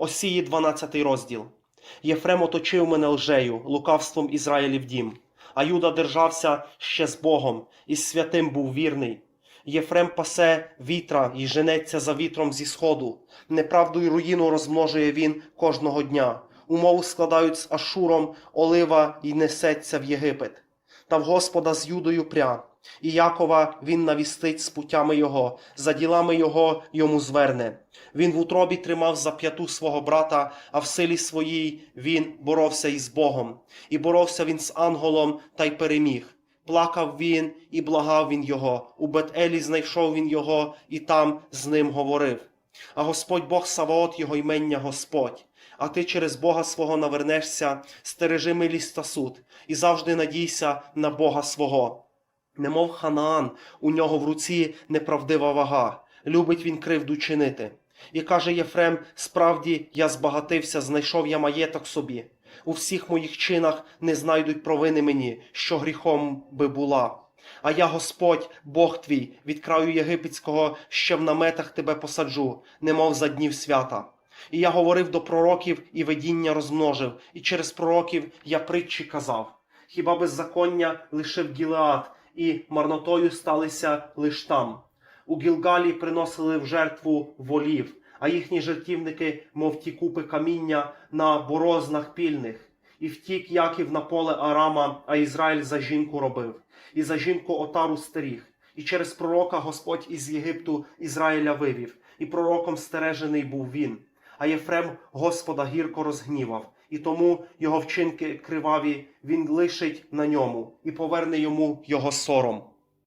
Осії 12 розділ. Єфрем оточив мене лжею, лукавством Ізраїлів дім. А Юда держався ще з Богом, і святим був вірний. Єфрем пасе вітра і женеться за вітром зі сходу. Неправду й руїну розмножує він кожного дня. Умову складають з Ашуром, олива й несеться в Єгипет. Та в Господа з Юдою пря, і Якова він навістить з путями його, за ділами його йому зверне. Він в утробі тримав за п'яту свого брата, а в силі своїй він боровся із Богом. І боровся він з ангелом та й переміг. Плакав він і благав він його. У Бет-Елі знайшов він його і там з ним говорив. А Господь Бог Саваот, його ймення Господь. А ти через Бога свого навернешся, стережи милість та суд, і завжди надійся на Бога свого. Немов Ханаан, у нього в руці неправдива вага, любить він кривду чинити. І каже Єфрем: справді я збагатився, знайшов я маєток собі. У всіх моїх чинах не знайдуть провини мені, що гріхом би була. А я, Господь, Бог твій, від краю єгипетського ще в наметах тебе посаджу, немов за днів свята. І я говорив до пророків і видіння розмножив, і через пророків я притчі казав. Хіба беззаконня лишив Гілеад, і марнотою сталися лиш там. У Гілгалі приносили в жертву волів, а їхні жертівники, мов ті купи каміння на борознах пільних. І втік Яків на поле Арама, а Ізраїль за жінку робив, і за жінку отару стеріг. І через пророка Господь із Єгипту Ізраїля вивів, і пророком стережений був він. А Єфрем Господа гірко розгнівав, і тому його вчинки криваві він лишить на ньому і поверне йому його сором.